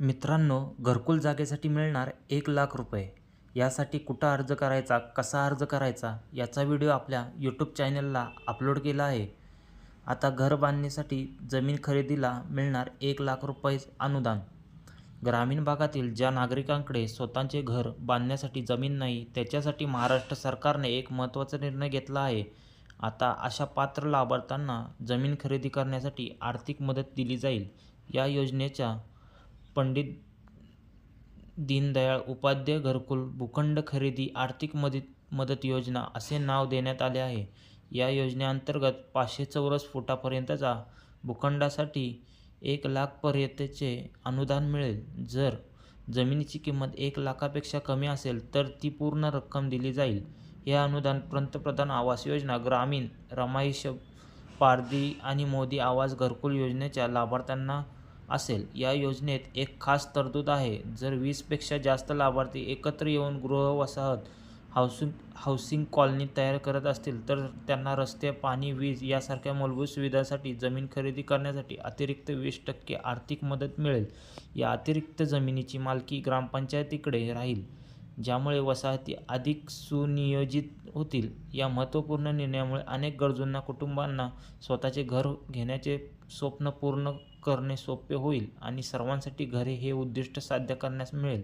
मित्रांनो घरकुल जागेसाठी मिळणार एक लाख रुपये. यासाठी कुठं अर्ज करायचा कसा अर्ज करायचा याचा व्हिडिओ आपल्या यूट्यूब चॅनलला अपलोड केला आहे. आता घर बांधण्यासाठी जमीन खरेदीला मिळणार एक लाख रुपये अनुदान. ग्रामीण भागातील ज्या नागरिकांकडे स्वतःचे घर बांधण्यासाठी जमीन नाही त्याच्यासाठी महाराष्ट्र सरकारने एक महत्त्वाचा निर्णय घेतला आहे. आता अशा पात्र लाभार्थ्यांना जमीन खरेदी करण्यासाठी आर्थिक मदत दिली जाईल. या योजनेच्या पंडित दीनदयाळ उपाध्याय घरकुल भूखंड खरेदी आर्थिक मदत मदत योजना असे नाव देण्यात आले आहे. या योजनेअंतर्गत पाचशे चौरस फुटापर्यंतचा भूखंडासाठी एक लाखपर्यंतचे अनुदान मिळेल. जर जमिनीची किंमत एक लाखापेक्षा कमी असेल तर ती पूर्ण रक्कम दिली जाईल. हे अनुदान पंतप्रधान आवास योजना ग्रामीण रमाईश पारदी आणि मोदी आवास घरकुल योजनेच्या लाभार्थ्यांना असेल. या योजनेत एक खास तरतूद आहे. जर वीसपेक्षा जास्त लाभार्थी एकत्र येऊन गृह वसाहत हाऊसिंग हाऊसिंग कॉलनी तयार करत असतील तर त्यांना रस्ते पाणी वीज यासारख्या मूलभूत सुविधांसाठी जमीन खरेदी करण्यासाठी अतिरिक्त वीस टक्के आर्थिक मदत मिळेल. या अतिरिक्त जमिनीची मालकी ग्रामपंचायतीकडे राहील. ज्यामुळे वसाहती अधिक सुनियोजित होतील. या महत्त्वपूर्ण निर्णयामुळे अनेक गरजूंना कुटुंबांना स्वतःचे घर घेण्याचे स्वप्न पूर्ण करणे सोपे होईल आणि सर्वांसाठी घरे हे उद्दिष्ट साध्य करण्यास मिळेल.